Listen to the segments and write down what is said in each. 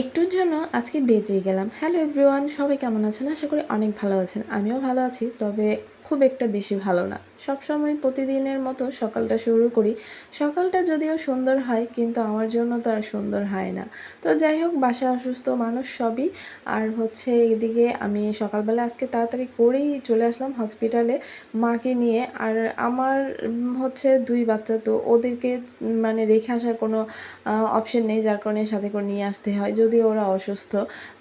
একটুর জন্য আজকে বেঁচে গেলাম। হ্যালো এভরিওয়ান সবাই কেমন আছেন? আশা করি অনেক ভালো আছেন। আমিও ভালো আছি, তবে খুব একটা বেশি ভালো না। সবসময় প্রতিদিনের মতো সকালটা শুরু করি। সকালটা যদিও সুন্দর হয়, কিন্তু আমার জন্য তো আর সুন্দর হয় না। তো যাই হোক, বাসায় অসুস্থ মানুষ সবই। আর হচ্ছে এদিকে আমি সকালবেলা আজকে তাড়াতাড়ি করেই চলে আসলাম হসপিটালে মাকে নিয়ে। আর আমার হচ্ছে দুই বাচ্চা, তো ওদেরকে মানে রেখে আসার কোনো অপশন নেই, যার কারণে সাথে করে নিয়ে আসতে হয়, যদিও ওরা অসুস্থ।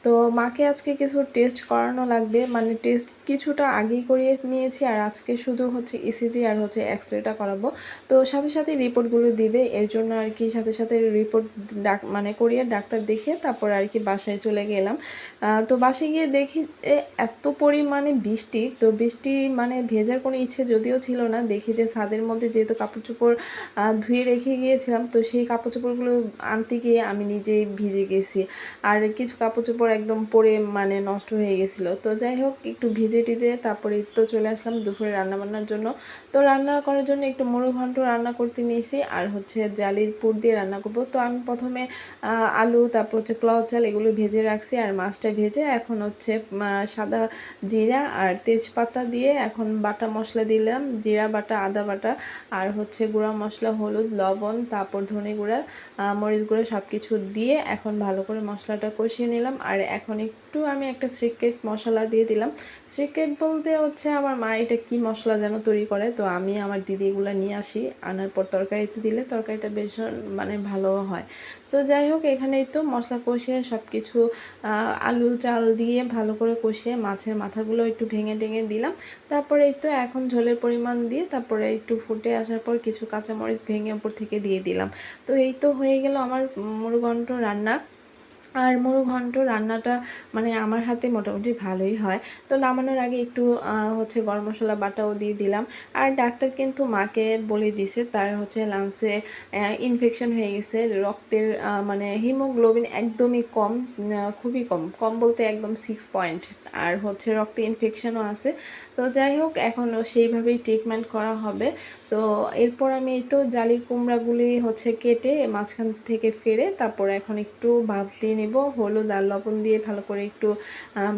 তো মাকে আজকে কিছু টেস্ট করানো লাগবে। মানে টেস্ট কিছুটা আগেই করিয়ে নিয়েছি আর আজকে শুধু হচ্ছে ইসিজি আর হচ্ছে এক্স রেটা করাবো। তো সাথে সাথে রিপোর্টগুলো দিবে, এর জন্য আর কি সাথে সাথে রিপোর্ট ডাক মানে করিয়ে ডাক্তার দেখিয়ে তারপর আর কি বাসায় চলে গেলাম। তো বাসায় গিয়ে দেখি এত পরিমাণে বৃষ্টি, তো বৃষ্টি মানে ভেজার কোনো ইচ্ছে যদিও ছিল না। দেখি যে ছাদের মধ্যে যেহেতু কাপড় চোপড় ধুয়ে রেখে গিয়েছিলাম, তো সেই কাপড় চোপড়গুলো আনতে গিয়ে আমি নিজেই ভিজে গেছি। আর কিছু কাপড় চোপড় একদম পরে মানে নষ্ট হয়ে গেছিল। তো যাই হোক, একটু ভিজে টিজে তারপরে তো চলে আসলাম দুপুরে রান্না বান্নার জন্য। তো রান্না করার জন্য একটু মুড়ো ঘন্ট রান্না করতে নিয়েছি আর হচ্ছে জালির পুর দিয়ে রান্না করব। তো আমি প্রথমে আলু, তারপর হচ্ছে ক্লাউ চাল এগুলো ভেজে রাখছি আর মাছটা ভেজে এখন হচ্ছে সাদা জিরা আর তেজপাতা দিয়ে এখন বাটা মশলা দিলাম, জিরা বাটা, আদা বাটা আর হচ্ছে গুঁড়া মশলা, হলুদ, লবণ, তারপর ধনে গুঁড়া মরিচ গুঁড়া সব কিছু দিয়ে এখন ভালো করে মশলাটা কষিয়ে নিলাম। আর এখন একটু আমি একটা সিক্রেট মশলা দিয়ে দিলাম। সিক্রেট বলতে হচ্ছে আমার মা এটা কি মশলা যেন তৈরি করে। তো আমি আমার দিদি এগুলো নিয়ে আসি। আনার পর তরকারিতে দিলে তরকারিটা বেশ মানে ভালো হয়। তো যাই হোক, এখানেই তো মশলা কষিয়ে সব কিছু আলু, চাল দিয়ে ভালো করে কষিয়ে মাছের মাথাগুলো একটু ভেঙে টেঙে দিলাম। তারপরে এই তো এখন ঝোলের পরিমাণ দিয়ে তারপরে একটু ফুটে আসার পর কিছু কাঁচামরিচ ভেঙে উপর থেকে দিয়ে দিলাম। তো এই তো হয়ে গেল আমার মুরগন্ট রান্না। আর ঘন্ট রান্নাটা মানে আমার হাতে মোটামুটি ভালোই হয়। তো নামানোর আগে একটু হচ্ছে গরম মশলা বাটাও দিয়ে দিলাম। আর ডাক্তার কিন্তু মাকে বলে দিছে, তার হচ্ছে লাংসে ইনফেকশন হয়ে গেছে, রক্তের মানে হিমোগ্লোবিন একদমই কম খুবই কম। কম বলতে একদম সিক্স পয়েন্ট আর হচ্ছে রক্তে ইনফেকশনও আছে। তো যাই হোক, এখন সেইভাবেই ট্রিটমেন্ট করা হবে। তো এরপর আমি এই তো জালি কুমড়াগুলি হচ্ছে কেটে মাঝখান থেকে ফেরে তারপর এখন একটু ভাপ দিয়ে নেব, হলুদ আর লবণ দিয়ে ভালো করে একটু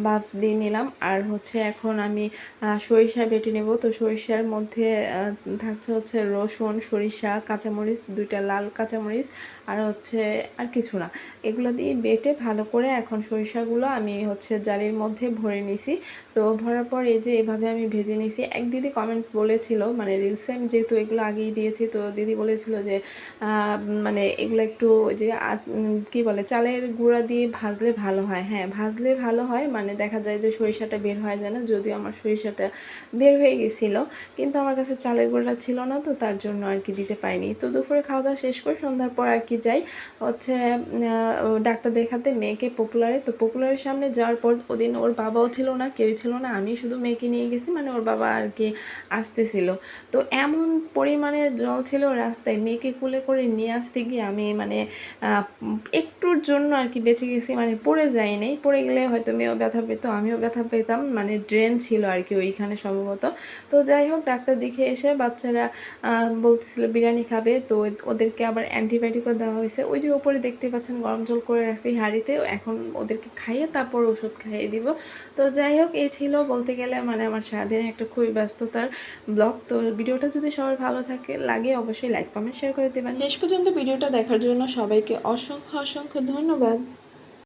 ভাপ দিয়ে নিলাম। আর হচ্ছে এখন আমি সরিষা বেটে নেব। তো সরিষার মধ্যে থাকছে হচ্ছে রসুন, সরিষা, কাঁচামরিচ, দুইটা লাল কাঁচামরিচ আর হচ্ছে আর কিছু না। এগুলো দিয়ে বেটে ভালো করে এখন সরিষাগুলো আমি হচ্ছে জালির মধ্যে ভরে নিছি। তো ভরার পর এই যে এভাবে আমি ভেজে নিছি। এক দিদি কমেন্ট বলেছিল মানে রিলসে আমি যেহেতু এগুলো আগেই দিয়েছি, তো দিদি বলেছিল যে মানে এগুলো একটু যে কি বলে, চালের গুঁড়া দিয়ে ভাজলে ভালো হয়। হ্যাঁ ভাজলে ভালো হয় মানে দেখা যায় যে সরিষাটা বের হয় যায় না, যদিও আমার সরিষাটা বের হয়ে গেছিল। কিন্তু আমার কাছে চালের গুঁড়া ছিল না, তো তার জন্য আর কি দিতে পারিনি। তো দুপুরে খাওয়া দাওয়া শেষ করে সন্ধ্যার পর আর কি যাই। হচ্ছে ডাক্তার দেখাতে মেয়েকে পপুলারে তো পপুলারের সামনে যাওয়ার পর ওদিন ওর বাবাও ছিল না, কেউই ছিল না আমি শুধু মেয়েকে নিয়ে গেছি মানে ওর বাবা আর কি আসতেছিল। তো এমন পরিমাণে জল ছিল রাস্তায়, মেয়েকে কুলে করে নিয়ে আসতে গিয়ে আমি মানে একটুর জন্য আর কি বেঁচে গেছি মানে পড়ে যাইনি। পড়ে গেলে হয়তো মেয়েও ব্যথা পেত, আমিও ব্যথা পেতাম মানে ড্রেন ছিল আর কি ওইখানে সম্ভবত। তো যাই হোক, ডাক্তার দেখে এসে বাচ্চারা বলতেছিল, বিরিয়ানি খাবে। তো ওদেরকে আবার অ্যান্টিবায়োটিকও দেওয়া হয়েছে। ওই যে ওপরে দেখতে পাচ্ছেন গরম জল করে রাখছি হাঁড়িতে। এখন ওদেরকে খাইয়ে তারপর ওষুধ খাইয়ে দিব। তো যাই হোক, এই ছিল বলতে গেলে মানে আমার সারাদিনে একটা খুবই ব্যস্ততার ব্লগ। তো ভিডিওটা যদি সবার ভালো থাকে, লাগে অবশ্যই লাইক কমেন্ট শেয়ার করে দেবেন। শেষ পর্যন্ত ভিডিওটা দেখার জন্য সবাইকে অসংখ্য অসংখ্য ধন্যবাদ।